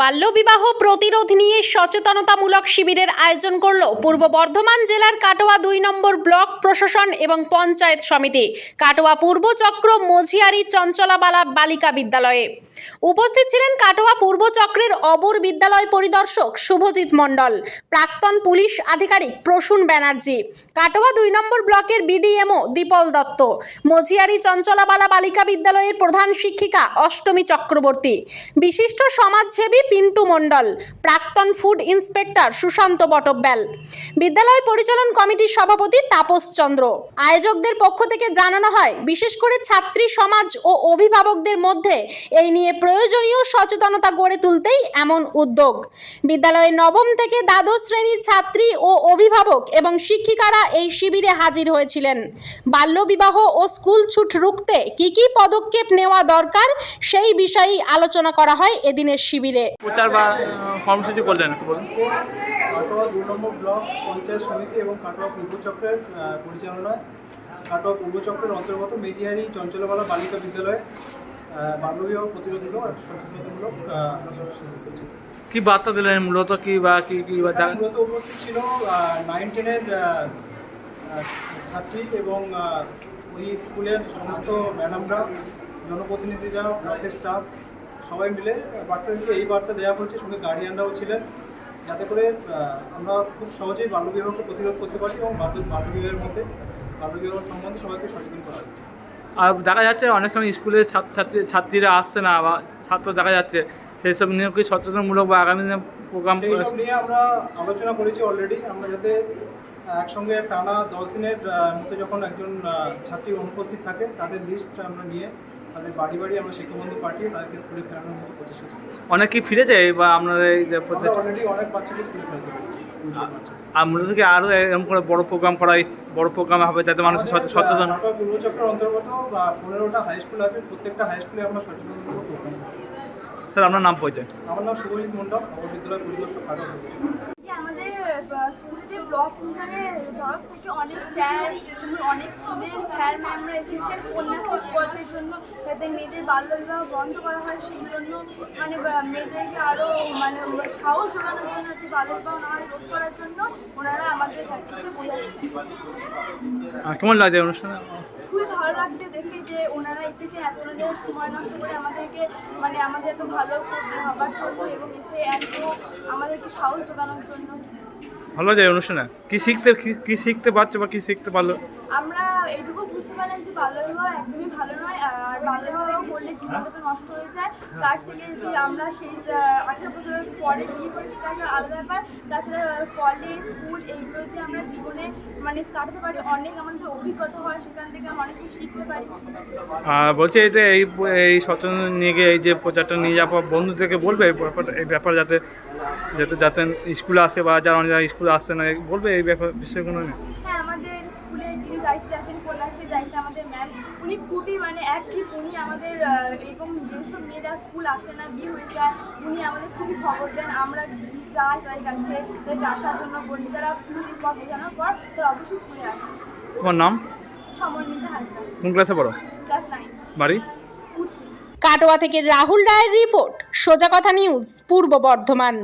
বাল্যবিবাহ প্রতিরোধ নিয়ে সচেতনতামূলক শিবিরের আয়োজন করল পূর্ব বর্ধমান জেলার কাটোয়া দুই নম্বর ব্লক প্রশাসন এবং পঞ্চায়েত সমিতি, কাটোয়া পূর্ব চক্র মঝিয়ারি চঞ্চলাবালা বালিকা বিদ্যালয়ে। উপস্থিত ছিলেন কাটোয়া পূর্ব চক্রের অবর বিদ্যালয় পরিদর্শক শুভজিৎ মণ্ডল, প্রাক্তন পুলিশ আধিকারিক প্রসূন ব্যানার্জি, কাটোয়া দুই নম্বর ব্লকের বিডিএমও দীপল দত্ত মজিয়ারি চঞ্চলাবালা বালিকা বিদ্যালয়ের প্রধান শিক্ষিকা অষ্টমী চক্রবর্তী, বিশিষ্ট সমাজসেবী পিন্টু মণ্ডল, প্রাক্তন ফুড ইন্সপেক্টর সুশান্ত বটব্যাল, বিদ্যালয় পরিচালন কমিটির সভাপতি তাপস চন্দ্র। আয়োজকদের পক্ষ থেকে জানানো হয়, বিশেষ করে ছাত্রী, সমাজ ও অভিভাবকদের মধ্যে এই নিয়ে প্রয়োজনীয় সচেতনতা গড়ে তুলতেই এমন উদ্যোগ। বিদ্যালয়ে নবম থেকে দ্বাদশ শ্রেণির ছাত্রী ও অভিভাবক এবং শিক্ষিকারা এই শিবিরে হাজির হয়েছিলেন। বাল্যবিবাহ ও স্কুল ছুট রুখতে কী কী পদক্ষেপ নেওয়া দরকার সেই বিষয়েই আলোচনা করা হয় এদিনের শিবিরে। প্রচার বা কর্মসূচি করলেন কাটোয়া দু নম্বর ব্লক পঞ্চায়েত সমিতি এবং কাটোয়া পূর্ব চক্রের পরিচালনায়। কাটোয়া পূর্ব চক্রের অন্তর্গত মেজিয়ারি চঞ্চলবালা বালিকা বিদ্যালয়ে কি বার্তা দিলেন মূলত কি বা কি কি মূলত উপস্থিত ছিল নাইন টেনের ছাত্রী এবং ওই স্কুলের সমস্ত ম্যাডামরা জনপ্রতিনিধিরা ব্লকের স্টাফ সবাই মিলে বাচ্চাদেরকে এই বার্তা দেওয়া হয়েছে সঙ্গে গার্ডিয়ানরাও ছিলেন যাতে করে আমরা খুব সহজেই বাল্যবিবাহকে প্রতিরোধ করতে পারি এবং বাল্য- বাল্যবিবাহের মধ্যে বাল্যবিবাহ সম্বন্ধে সবাইকে সচেতন করা আর দেখা যাচ্ছে অনেক সময় স্কুলের ছাত্রছাত্রী ছাত্রীরা আসছে না বা ছাত্র দেখা যাচ্ছে। সেই সব নিয়ে কি সচেতনমূলক বা আগামী দিনে প্রোগ্রাম নিয়ে আমরা আলোচনা করেছি অলরেডি আমরা যাতে একসঙ্গে টানা দশ দিনের মধ্যে যখন একজন ছাত্রী অনুপস্থিত থাকে তাদের লিস্ট আমরা নিয়ে তাদের বাড়ি বাড়ি আমরা শিক্ষাবন্ধু পাঠিয়ে তাদেরকে স্কুলে ফেরানোর মতো প্রচেষ্টা অনেক কি ফিরে যায় বা আপনাদের এই যে অলরেডি অনেক বাচ্চাকে স্কুলে ফেরাতে আর মূলত কি আরও এরকম করে বড় প্রোগ্রাম করা বড় প্রোগ্রাম হবে যাতে মানুষ সচে- সচেতন হয় পূর্বচক্রের অন্তর্গত পনেরোটা হাই স্কুল আছে প্রত্যেকটা হাই স্কুলে আমরা সচেতন স্যার আপনার নাম পরিচয় আমার নাম শুভজিৎ মণ্ডল আমার বিদ্যালয় পরিদর্শক আমাদের ব্লক তরফ থেকে অনেক স্যার অনেক স্কুলের স্যার ম্যামরা এসেছেন কন্যাশ্রী প্রকল্পের জন্য যাতে মেয়েদের বাল্যবিবাহ বন্ধ করা হয় সেই জন্য মানে মেয়েদেরকে আরও মানে সাহস জন্য যাতে বাল্যবিবাহ না হয় রোধ করার জন্য ওনারা আমাদের এসে বোঝাচ্ছেন কেমন লাগছে অনুষ্ঠানে খুবই ভালো লাগছে দেখে যে ওনারা এসেছে এত ওনাদের সময় নষ্ট করে আমাদেরকে মানে আমাদের এত ভালো হবার জন্য এবং এসে এত আমাদেরকে সাহস জোগানোর জন্য। ভালো যায় অনুষ্ঠানে কি শিখতে কি- শিখতে পারছ বা কি শিখতে পারল? আমরা এটুকু বুঝতে পারলাম যে একদমই ভালো নয় আর করলে জীবনটা নষ্ট হয়ে যায়। তার থেকে যে আমরা সেই আঠেরো বছরের পরে বিয়ে করি সেটা একটা আলাদা ব্যাপার। তাছাড়া কলেজ স্কুল এইগুলোতে আমরা জীবনে মানে কাটাতে পারি অনেক আমাদের অভিজ্ঞতা হয় সেখান থেকে আমরা অনেক কিছু শিখতে পারি। বলছি এটা এই এই সচেতন নিয়ে গিয়ে এই যে প্রচারটা নিয়ে যাওয়ার পর বন্ধুদেরকে বলবে এই ব্যাপারটা এই ব্যাপার যাতে যাতে যাতে স্কুলে আসে বা যারা অনেক স্কুলে আসছে না বলবে এই ব্যাপার বিষয়গুলো নিয়ে? হ্যাঁ দায়িত্বে আছেন কন্যাশ্রীর দায়িত্বে আমাদের ম্যাম। উনি খুবই মানে অ্যাক্টিভ উনি আমাদের এরকম যেসব মেয়েরা স্কুল আসে না বিয়ে হয়ে যায় উনি আমাদের খুবই খবর দেন। আমরা যাই তাদের কাছে তাদেরকে আসার জন্য বলি। তারা পর বোঝানোর পর তারা অবশ্যই স্কুলে আসে। তোমার নাম? সমন্বিতা হাজরা। কোন ক্লাসে পড়ো? ক্লাস নাইন বাড়ি? কাটোয়া থেকে রাহুল রায়ের রিপোর্ট সোজা কথা নিউজ পূর্ব বর্ধমান।